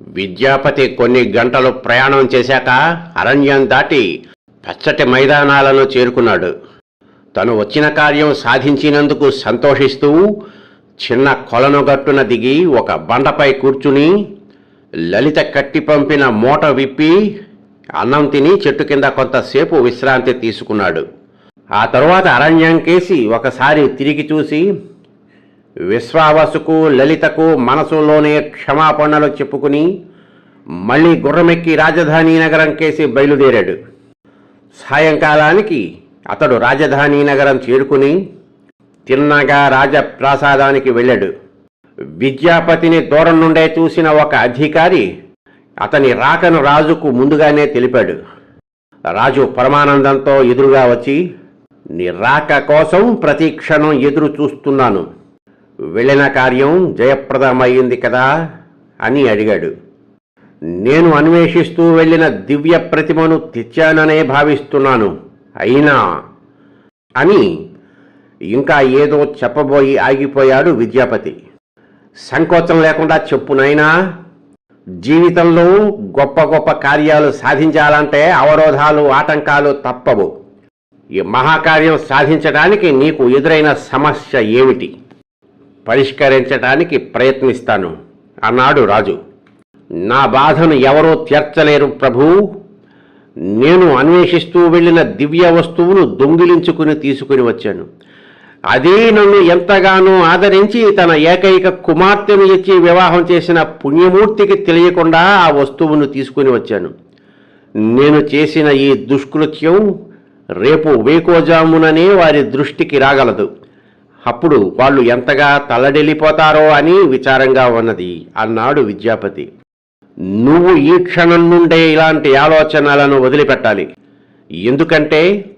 విద్యాపతి కొన్ని గంటలు ప్రయాణం చేశాక అరణ్యం దాటి పచ్చటి మైదానాలను చేరుకున్నాడు. తను వచ్చిన కార్యం సాధించినందుకు సంతోషిస్తూ చిన్న కొలను గట్టున దిగి ఒక బండపై కూర్చుని లలిత కట్టి పంపిన మూట విప్పి అన్నం తిని చెట్టు కింద కొంతసేపు విశ్రాంతి తీసుకున్నాడు. ఆ తరువాత అరణ్యం కేసి ఒకసారి తిరిగి చూసి విశ్వావసుకు లలితకు మనసులోనే క్షమాపణలు చెప్పుకుని మళ్ళీ గుర్రమెక్కి రాజధాని నగరం కేసి బయలుదేరాడు. సాయంకాలానికి అతడు రాజధాని నగరం చేరుకుని తిన్నగా రాజప్రాసాదానికి వెళ్ళాడు. విద్యాపతిని దూరం నుండే చూసిన ఒక అధికారి అతని రాకను రాజుకు ముందుగానే తెలిపాడు. రాజు పరమానందంతో ఎదురుగా వచ్చి నీ రాక కోసం ప్రతీక్షణం ఎదురు చూస్తున్నాను. వెళ్ళిన కార్యం జయప్రదమయ్యింది కదా అని అడిగాడు. నేను అన్వేషిస్తూ వెళ్ళిన దివ్య ప్రతిమను తెచ్చాననే భావిస్తున్నాను. అయినా అని ఇంకా ఏదో చెప్పబోయి ఆగిపోయాడు విద్యాపతి. సంకోచం లేకుండా చెప్పునైనా జీవితంలో గొప్ప గొప్ప కార్యాలు సాధించాలంటే అవరోధాలు ఆటంకాలు తప్పవు. ఈ మహాకార్యం సాధించడానికి నీకు ఎదురైన సమస్య ఏమిటి? పరిష్కరించడానికి ప్రయత్నిస్తాను. అన్నాడు రాజు. నా బాధను ఎవరూ తీర్చలేరు ప్రభూ. నేను అన్వేషిస్తూ వెళ్ళిన దివ్య వస్తువును దొంగిలించుకుని తీసుకుని వచ్చాను. అదే నన్ను ఎంతగానో ఆదరించి తన ఏకైక కుమార్తెను ఇచ్చి వివాహం చేసిన పుణ్యమూర్తికి తెలియకుండా ఆ వస్తువును తీసుకుని వచ్చాను. నేను చేసిన ఈ దుష్కృత్యం రేపు వేకోజాముననే వారి దృష్టికి రాగలదు. అప్పుడు వాళ్ళు ఎంతగా తల్లడిల్లిపోతారో అని విచారంగా ఉన్నది అన్నాడు విద్యాపతి. నువ్వు ఈ క్షణం నుండే ఇలాంటి ఆలోచనలను వదిలిపెట్టాలి. ఎందుకంటే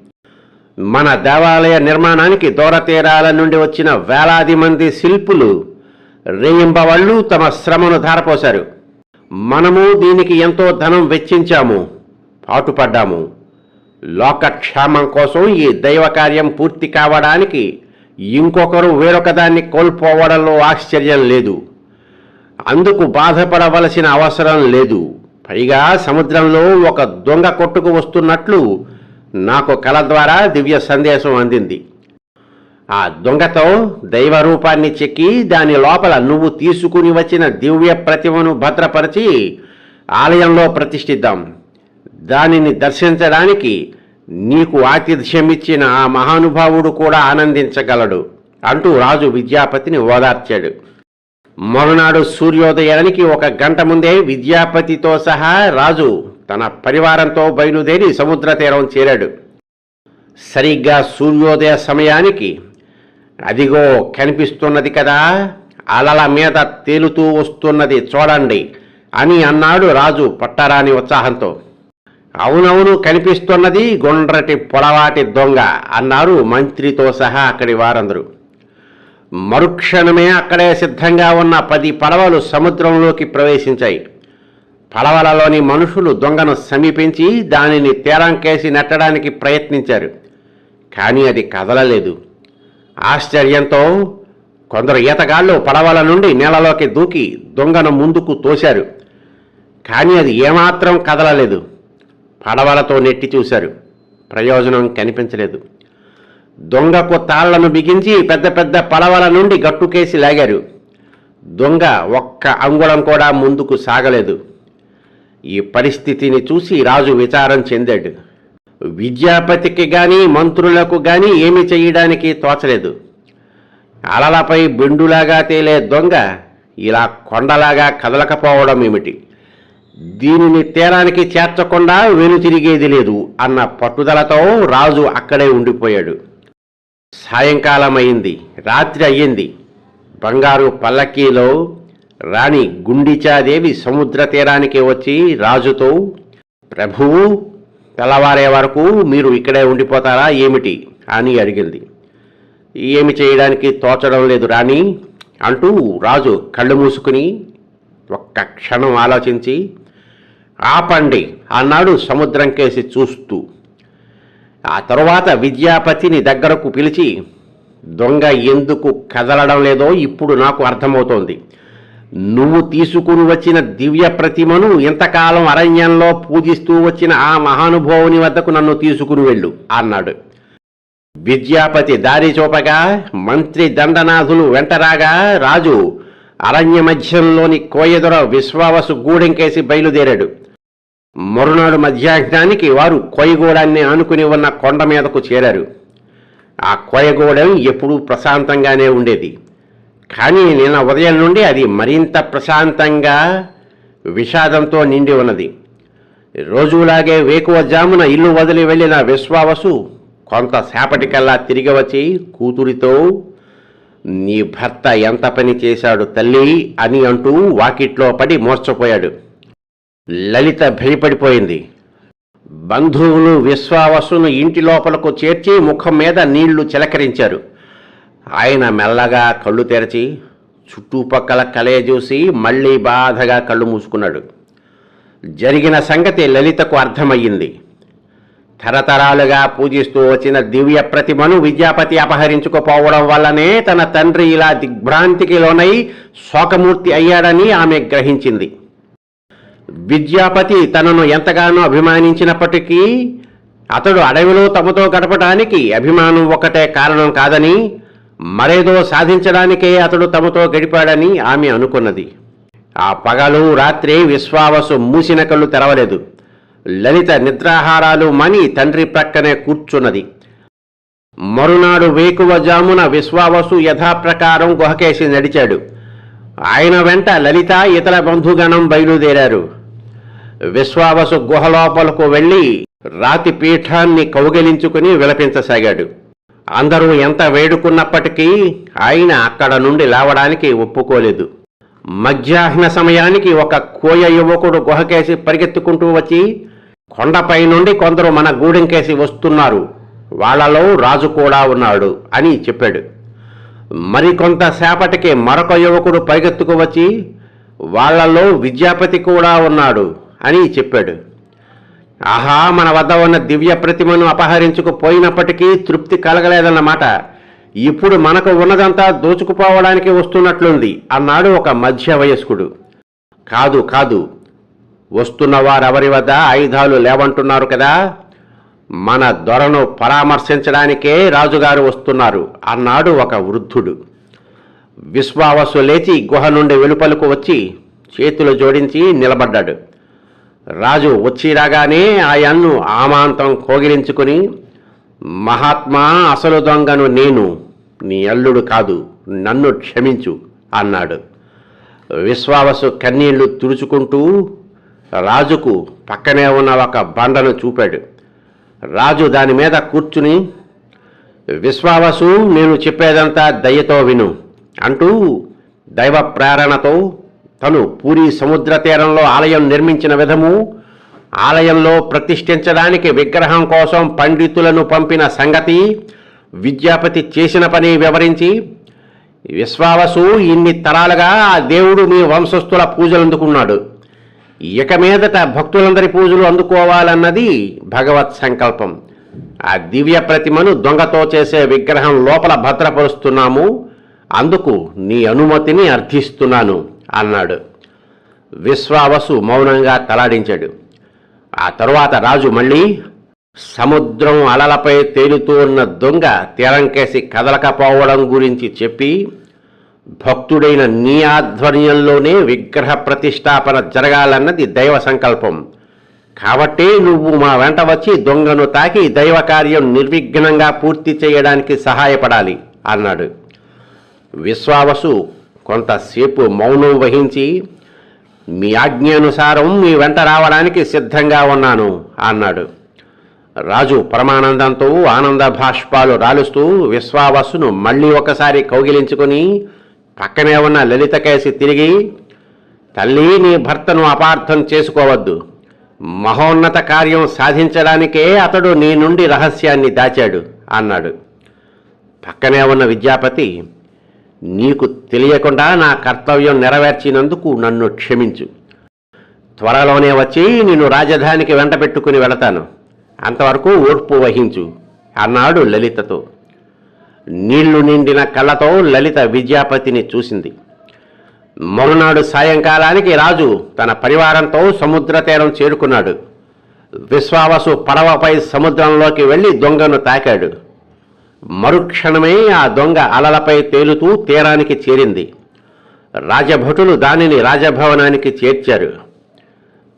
మన దేవాలయ నిర్మాణానికి దూరతీరాల నుండి వచ్చిన వేలాది మంది శిల్పులు రేయింబవాళ్ళు తమ శ్రమను ధారపోశారు. మనము దీనికి ఎంతో ధనం వెచ్చించాము పాటుపడ్డాము. లోకక్షేమం కోసం ఈ దైవ కార్యం పూర్తి కావడానికి ఇంకొకరు వేరొకదాన్ని కోల్పోవడంలో ఆశ్చర్యం లేదు. అందుకు బాధపడవలసిన అవసరం లేదు. పైగా సముద్రంలో ఒక దొంగ కొట్టుకు వస్తున్నట్లు నాకు కల ద్వారా దివ్య సందేశం అందింది. ఆ దొంగతో దైవ రూపాన్ని చెక్కి దాని లోపల నువ్వు తీసుకుని వచ్చిన దివ్య ప్రతిమను భద్రపరిచి ఆలయంలో ప్రతిష్ఠిద్దాం. దానిని దర్శించడానికి నీకు ఆతిథ్యమిచ్చిన ఆ మహానుభావుడు కూడా ఆనందించగలడు అంటూ రాజు విద్యాపతిని ఓదార్చాడు. మరునాడు సూర్యోదయానికి ఒక గంట ముందే విద్యాపతితో సహా రాజు తన పరివారంతో బయలుదేరి సముద్ర తీరం చేరాడు. సరిగ్గా సూర్యోదయ సమయానికి అదిగో కనిపిస్తున్నది కదా అలల మీద తేలుతూ వస్తున్నది చూడండి అని అన్నాడు రాజు పట్టరాని ఉత్సాహంతో. అవునవును కనిపిస్తున్నది గుండ్రటి పొడవాటి దొంగ అన్నారు మంత్రితో సహా అక్కడి వారందరూ. మరుక్షణమే అక్కడే సిద్ధంగా ఉన్న పది పడవలు సముద్రంలోకి ప్రవేశించాయి. పడవలలోని మనుషులు దొంగను సమీపించి దానిని తీరంకేసి నెట్టడానికి ప్రయత్నించారు. కానీ అది కదలలేదు. ఆశ్చర్యంతో కొందరు ఈతగాళ్ళు పడవల నుండి నీళ్ళలోకి దూకి దొంగను ముందుకు తోశారు. కానీ అది ఏమాత్రం కదలలేదు. పడవలతో నెట్టి చూశారు. ప్రయోజనం కనిపించలేదు. దొంగకు తాళ్ళను బిగించి పెద్ద పెద్ద పడవల నుండి గట్టుకేసి లాగారు. దొంగ ఒక్క అంగుళం కూడా ముందుకు సాగలేదు. ఈ పరిస్థితిని చూసి రాజు విచారం చెందాడు. విద్యాపతికి కానీ మంత్రులకు కానీ ఏమి చేయడానికి తోచలేదు. అలలపై బెండులాగా తేలే దొంగ ఇలా కొండలాగా కదలకపోవడం ఏమిటి? దీనిని తీరానికి చేర్చకుండా వెనుతిరిగేది లేదు అన్న పట్టుదలతో రాజు అక్కడే ఉండిపోయాడు. సాయంకాలం అయింది రాత్రి అయ్యింది. బంగారు పల్లకీలో రాణి గుండిచాదేవి సముద్ర తీరానికి వచ్చి రాజుతో ప్రభువు తెల్లవారే వరకు మీరు ఇక్కడే ఉండిపోతారా ఏమిటి? అని అడిగింది. ఏమి చేయడానికి తోచడం లేదు రాణి అంటూ రాజు కళ్ళు మూసుకుని ఒక్క క్షణం ఆలోచించి ఆపండి అన్నాడు సముద్రం కేసి చూస్తూ. ఆ తరువాత విద్యాపతిని దగ్గరకు పిలిచి దొంగ ఎందుకు కదలడం లేదో ఇప్పుడు నాకు అర్థమవుతోంది. నువ్వు తీసుకుని వచ్చిన దివ్య ప్రతిమను ఇంతకాలం అరణ్యంలో పూజిస్తూ వచ్చిన ఆ మహానుభావుని వద్దకు నన్ను తీసుకుని వెళ్ళు అన్నాడు. విద్యాపతి దారి చూపగా మంత్రి దండనాథులు వెంటరాగా రాజు అరణ్య మధ్యంలోని కోయదొర విశ్వావసు గూడెంకేసి బయలుదేరాడు. మరునాడు మధ్యాహ్నానికి వారు కోయగూడాన్ని ఆనుకుని ఉన్న కొండ మీదకు చేరారు. ఆ కోయగూడెం ఎప్పుడూ ప్రశాంతంగానే ఉండేది. కానీ నిన్న ఉదయం నుండి అది మరింత ప్రశాంతంగా విషాదంతో నిండి ఉన్నది. రోజులాగే వేకువ జామున ఇల్లు వదిలి వెళ్ళిన విశ్వావసు కొంతసేపటికల్లా తిరిగి వచ్చి కూతురితో నీ భర్త ఎంత పని చేశాడు తల్లి? అని అంటూ వాకిట్లో పడి మోర్చపోయాడు. లలిత భయపడిపోయింది. బంధువులు విశ్వావసును ఇంటి లోపలకు చేర్చి ముఖం మీద నీళ్ళు చిలకరించారు. ఆయన మెల్లగా కళ్ళు తెరచి చుట్టుపక్కల కలయ చూసి మళ్ళీ బాధగా కళ్ళు మూసుకున్నాడు. జరిగిన సంగతి లలితకు అర్థమయ్యింది. తరతరాలుగా పూజిస్తూ వచ్చిన దివ్య ప్రతిమను విద్యాపతి అపహరించుకుపోవడం వల్లనే తన తండ్రి ఇలా దిగ్భ్రాంతికి లోనై శోకమూర్తి అయ్యాడని ఆమె గ్రహించింది. విద్యాపతి తనను ఎంతగానో అభిమానించినప్పటికీ అతడు అడవిలో తమతో గడపడానికి అభిమానం ఒకటే కారణం కాదని మరేదో సాధించడానికే అతడు తమతో గడిపాడని ఆమె అనుకున్నది. ఆ పగలు రాత్రి విశ్వావసు మూసిన కళ్ళు తెరవలేదు. లలిత నిద్రాహారాలు మని తండ్రి ప్రక్కనే కూర్చున్నది. మరునాడు వేకువజామున విశ్వావసు యథాప్రకారం గుహకేసి నడిచాడు. ఆయన వెంట లలిత ఇతర బంధుగణం బయలుదేరారు. విశ్వావసు గుహలోపలకు వెళ్ళి రాతి పీఠాన్ని కౌగిలించుకుని విలపించసాగాడు. అందరూ ఎంత వేడుకున్నప్పటికీ ఆయన అక్కడ నుండి లేవడానికి ఒప్పుకోలేదు. మధ్యాహ్న సమయానికి ఒక కోయ యువకుడు గుహకేసి పరిగెత్తుకుంటూ వచ్చి కొండపై నుండి కొందరు మన గూడెంకేసి వస్తున్నారు వాళ్ళలో రాజు కూడా ఉన్నాడు అని చెప్పాడు. మరికొంతసేపటికి మరొక యువకుడు పరిగెత్తుకు వచ్చి వాళ్ళలో విద్యాపతి కూడా ఉన్నాడు. అని చెప్పాడు. ఆహా మన వద్ద ఉన్న దివ్య ప్రతిమను అపహరించుకుపోయినప్పటికీ తృప్తి కలగలేదన్నమాట. ఇప్పుడు మనకు ఉన్నదంతా దోచుకుపోవడానికి వస్తున్నట్లుంది అన్నాడు ఒక మధ్య వయస్కుడు కాదు కాదు. వస్తున్న వారెవరి వద్ద ఆయుధాలు లేవంటున్నారు కదా? మన దొరను పరామర్శించడానికే రాజుగారు వస్తున్నారు అన్నాడు ఒక వృద్ధుడు. విశ్వావసు లేచి గుహ నుండి వెలుపలకు వచ్చి చేతులు జోడించి నిలబడ్డాడు. రాజు వచ్చి రాగానే ఆయన్ను ఆమాంతం కోగిలించుకుని మహాత్మా అసలు దొంగను నేను నీ అల్లుడు కాదు నన్ను క్షమించు అన్నాడు. విశ్వావసు కన్నీళ్ళు తుడుచుకుంటూ రాజుకు పక్కనే ఉన్న ఒక బండను చూపాడు. రాజు దాని మీద కూర్చుని విశ్వావసు నేను చెప్పేదంతా దయతో విను అంటూ దైవ ప్రేరణతో తను పూరి సముద్ర తీరంలో ఆలయం నిర్మించిన విధము ఆలయంలో ప్రతిష్ఠించడానికి విగ్రహం కోసం పండితులను పంపిన సంగతి విద్యాపతి చేసిన పని వివరించి విశ్వావసు ఇన్ని తరాలుగా ఆ దేవుడు మీ వంశస్థుల పూజలు అందుకున్నాడు. ఇక మీదట భక్తులందరి పూజలు అందుకోవాలన్నది భగవత్ సంకల్పం. ఆ దివ్య ప్రతిమను దొంగతో చేసే విగ్రహం లోపల భద్రపరుస్తున్నాము. అందుకు నీ అనుమతిని అర్థిస్తున్నాను. అన్నాడు. విశ్వావసు మౌనంగా తలాడించాడు. ఆ తరువాత రాజు మళ్ళీ సముద్రం అలలపై తేలుతూ ఉన్న దొంగ తీరంకేసి కదలకపోవడం గురించి చెప్పి భక్తుడైన నీ ఆధ్వర్యంలోనే విగ్రహ ప్రతిష్టాపన జరగాలన్నది దైవ సంకల్పం. కాబట్టి నువ్వు మా వెంట వచ్చి దొంగను తాకి దైవ కార్యం నిర్విఘ్నంగా పూర్తి చేయడానికి సహాయపడాలి అన్నాడు. విశ్వావసు కొంతసేపు మౌనం వహించి మీ ఆజ్ఞానుసారం మీ వెంట రావడానికి సిద్ధంగా ఉన్నాను అన్నాడు. రాజు పరమానందంతో ఆనంద భాష్పాలు రాలుస్తూ విశ్వావసును మళ్ళీ ఒకసారి కౌగిలించుకొని పక్కనే ఉన్న లలితకేసి తిరిగి తల్లి నీ భర్తను అపార్థం చేసుకోవద్దు. మహోన్నత కార్యం సాధించడానికే అతడు నీ నుండి రహస్యాన్ని దాచాడు అన్నాడు. పక్కనే ఉన్న విద్యాపతి నీకు తెలియకుండా నా కర్తవ్యం నెరవేర్చినందుకు నన్ను క్షమించు. త్వరలోనే వచ్చి నిన్ను రాజధానికి వెంట పెట్టుకుని వెళతాను. అంతవరకు ఓర్పు వహించు అన్నాడు లలితతో. నీళ్ళు నిండిన కళ్ళతో లలిత విద్యాపతిని చూసింది. మరునాడు సాయంకాలానికి రాజు తన పరివారంతో సముద్ర తీరం చేరుకున్నాడు. విశ్వావసు పడవపై సముద్రంలోకి వెళ్ళి దొంగను తాకాడు. మరుక్షణమే ఆ దొంగ అలలపై తేలుతూ తీరానికి చేరింది. రాజభటులు దానిని రాజభవనానికి చేర్చారు.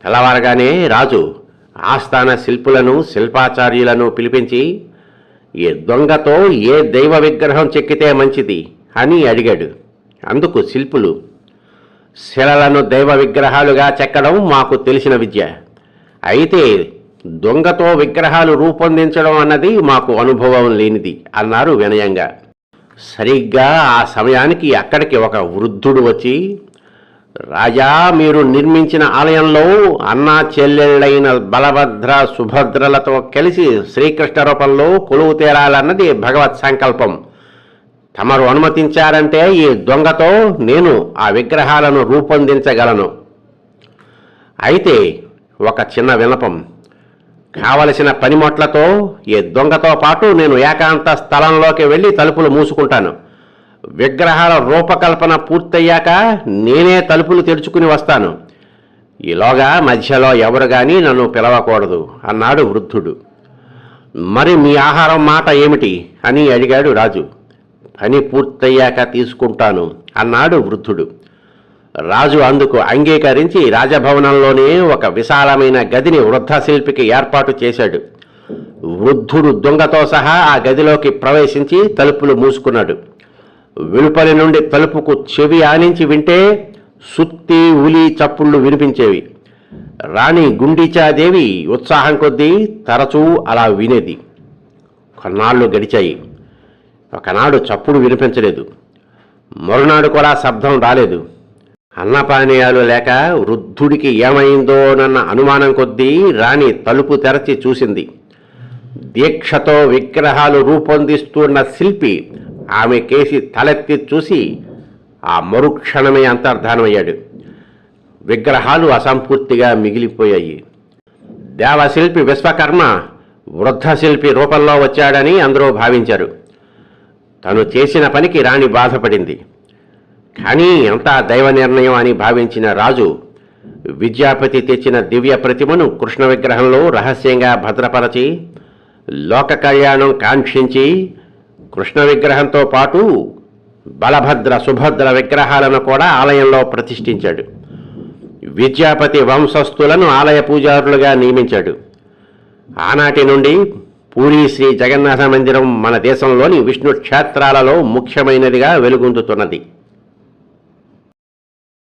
తెల్లవారగానే రాజు ఆస్థాన శిల్పులను శిల్పాచార్యులను పిలిపించి ఈ దొంగతో ఏ దైవ విగ్రహం చెక్కితే మంచిది? అని అడిగాడు. అందుకు శిల్పులు శిలలను దైవ విగ్రహాలుగా చెక్కడం మాకు తెలిసిన విద్య. అయితే దొంగతో విగ్రహాలు రూపొందించడం అన్నది మాకు అనుభవం లేనిది అన్నారు వినయంగా. సరిగ్గా ఆ సమయానికి అక్కడికి ఒక వృద్ధుడు వచ్చి రాజా మీరు నిర్మించిన ఆలయంలో అన్నా చెల్లెళ్ళైన బలభద్ర సుభద్రలతో కలిసి శ్రీకృష్ణ రూపంలో కొలువు తీరాలన్నది భగవత్ సంకల్పం. తమరు అనుమతించారంటే ఈ దొంగతో నేను ఆ విగ్రహాలను రూపొందించగలను. అయితే ఒక చిన్న వినపం. కావలసిన పనిముట్లతో ఈ దొంగతో పాటు నేను ఏకాంత స్థలంలోకి వెళ్ళి తలుపులు మూసుకుంటాను. విగ్రహాల రూపకల్పన పూర్తయ్యాక నేనే తలుపులు తెరుచుకుని వస్తాను. ఈలోగా మధ్యలో ఎవరు కానీ నన్ను పిలవకూడదు అన్నాడు వృద్ధుడు. మరి మీ ఆహారం మాట ఏమిటి? అని అడిగాడు రాజు. పని పూర్తయ్యాక తీసుకుంటాను అన్నాడు వృద్ధుడు. రాజు అందుకు అంగీకరించి రాజభవనంలోనే ఒక విశాలమైన గదిని వృద్ధశిల్పికి ఏర్పాటు చేశాడు. వృద్ధుడు దొంగతో సహా ఆ గదిలోకి ప్రవేశించి తలుపులు మూసుకున్నాడు. వెలుపలి నుండి తలుపుకు చెవి ఆనించి వింటే సుత్తి ఉలి చప్పుళ్ళు వినిపించేవి. రాణి గుండీచాదేవి ఉత్సాహం కొద్దీ తరచూ అలా వినేది. కొన్నాళ్ళు గడిచాయి. ఒకనాడు చప్పుడు వినిపించలేదు. మరునాడు కూడా శబ్దం రాలేదు. అన్నపానీయాలు లేక వృద్ధుడికి ఏమైందోనన్న అనుమానం కొద్దీ రాణి తలుపు తెరచి చూసింది. దీక్షతో విగ్రహాలు రూపొందిస్తున్న శిల్పి ఆమె కేసి తలెత్తి చూసి ఆ మరుక్షణమే అంతర్ధానమయ్యాడు. విగ్రహాలు అసంపూర్తిగా మిగిలిపోయాయి. దేవశిల్పి విశ్వకర్మ వృద్ధ శిల్పి రూపంలో వచ్చాడని అందరూ భావించారు. తను చేసిన పనికి రాణి బాధపడింది. కానీ అంతా దైవ నిర్ణయం అని భావించిన రాజు విద్యాపతి తెచ్చిన దివ్య ప్రతిమను కృష్ణ విగ్రహంలో రహస్యంగా భద్రపరచి లోక కళ్యాణం కాంక్షించి కృష్ణ విగ్రహంతో పాటు బలభద్ర సుభద్ర విగ్రహాలను కూడా ఆలయంలో ప్రతిష్ఠించాడు. విద్యాపతి వంశస్థులను ఆలయ పూజారులుగా నియమించాడు. ఆనాటి నుండి పూరీ శ్రీ జగన్నాథ మందిరం మన దేశంలోని విష్ణు క్షేత్రాలలో ముఖ్యమైనదిగా వెలుగొందుతున్నది.